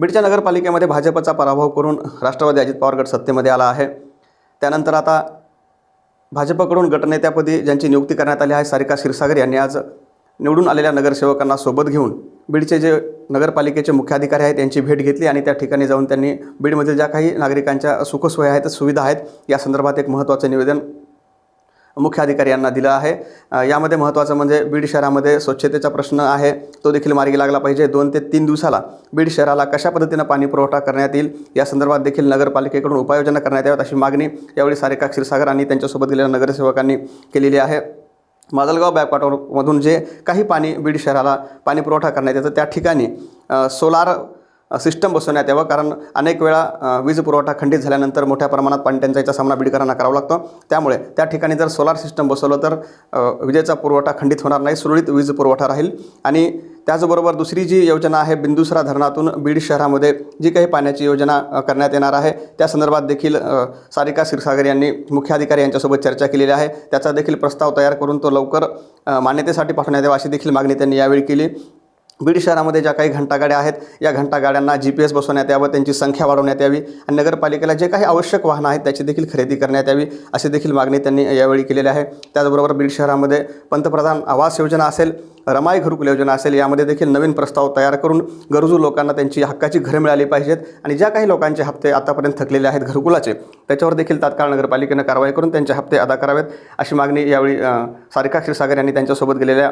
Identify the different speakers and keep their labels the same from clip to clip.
Speaker 1: बीडच्या नगरपालिकेमध्ये भाजपचा पराभव करून राष्ट्रवादी अजित पवार गट सत्तेमध्ये आला आहे. त्यानंतर आता भाजपकडून गटनेत्यापदी ज्यांची नियुक्ती करण्यात आली आहे सारिका क्षीरसागर यांनी आज निवडून आलेल्या नगरसेवकांना सोबत घेऊन बीडचे जे नगरपालिकेचे मुख्याधिकारी आहेत त्यांची भेट घेतली आणि त्या ठिकाणी जाऊन त्यांनी बीडमधील ज्या काही नागरिकांच्या सुखसोयी आहेत सुविधा आहेत या संदर्भात एक महत्त्वाचं निवेदन मुख्याधिकारी यांना दिलं आहे. यामध्ये महत्त्वाचं म्हणजे बीड शहरामध्ये स्वच्छतेचा प्रश्न आहे. तो देखील मार्गी लागला पाहिजे. दोन ते तीन दिवसाला बीड शहराला कशा पद्धतीनं पाणी पुरवठा करण्यात येईल या संदर्भात देखील नगरपालिकेकडून उपाययोजना करण्यात याव्यात अशी मागणी यावेळी सारिका क्षीरसागर आणि त्यांच्यासोबत गेलेल्या नगरसेवकांनी केलेली आहे. माजलगाव बॅकवॉटरमधून जे काही पाणी बीड शहराला पाणी पुरवठा करण्यात येतं त्या ठिकाणी सोलार सिस्टम बसवण्यात यावं. कारण अनेक वेळा वीज पुरवठा खंडित झाल्यानंतर मोठ्या प्रमाणात पाणीटंचाईचा सामना बीडकरांना करावा लागतो. त्यामुळे त्या ठिकाणी जर सोलार सिस्टम बसवलं तर विजेचा पुरवठा खंडित होणार नाही सुरळीत वीज पुरवठा राहील. आणि त्याचबरोबर दुसरी जी योजना आहे बिंदुसरा धरणातून बीड शहरामध्ये जी काही पाण्याची योजना करण्यात येणार आहे त्या संदर्भात देखील सारिका क्षीरसागर यांनी मुख्याधिकारी यांच्यासोबत चर्चा केलेली आहे. त्याचा देखील प्रस्ताव तयार करून तो लवकर मान्यतेसाठी पाठवण्यात यावा अशी देखील मागणी त्यांनी यावेळी केली. बीड शहरामध्ये ज्या काही घंटागाड्या आहेत या घंटागाड्यांना जी पी एस बसवण्यात यावं त्यांची संख्या वाढवण्यात यावी आणि नगरपालिकेला जे काही आवश्यक वाहनं आहेत त्याची देखील खरेदी करण्यात यावी अशी देखील मागणी त्यांनी यावेळी केलेली आहे. त्याचबरोबर बीड शहरामध्ये पंतप्रधान आवास योजना असेल रमाई घरकुल योजना असेल यामध्ये देखील नवीन प्रस्ताव तयार करून गरजू लोकांना त्यांची हक्काची घरं मिळाली पाहिजेत आणि ज्या काही लोकांचे हप्ते आतापर्यंत थकलेले आहेत घरकुलाचे त्याच्यावर देखील तात्काळ नगरपालिकेनं कारवाई करून त्यांचे हप्ते अदा करावेत अशी मागणी यावेळी सारिका क्षीरसागर यांनी त्यांच्यासोबत गेलेल्या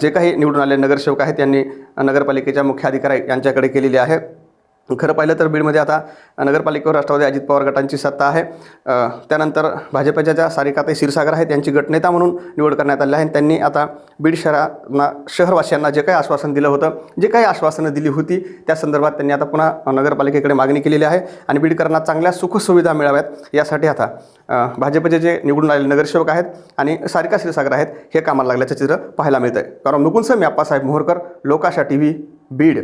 Speaker 1: जे काही निवडून आले नगरसेवक आहेत त्यांनी नगरपालिकेच्या मुख्य अधिकारी यांच्याकडे केलेली आहे. खरं पाहिलं तर बीडमध्ये आता नगरपालिकेवर राष्ट्रवादी अजित पवार गटांची सत्ता आहे. त्यानंतर भाजपच्या ज्या सारिकाताई क्षीरसागर आहेत त्यांची गटनेता म्हणून निवड करण्यात आली आहे. त्यांनी आता बीड शहरांना शहरवासियांना जे काही आश्वासन दिलं होतं जे काही आश्वासनं दिली होती त्या संदर्भात त्यांनी आता पुन्हा नगरपालिकेकडे मागणी केलेली आहे आणि बीडकरांना चांगल्या सुखसुविधा मिळाव्यात यासाठी आता भाजपचे जे निवडून आलेले नगरसेवक आहेत आणि सारिका क्षीरसागर आहेत हे कामाला लागल्याचं चित्र पाहायला मिळतं आहे कारण मुकुंद मी आप्पासाहेब मोहरकर लोकाशा टी व्ही बीड.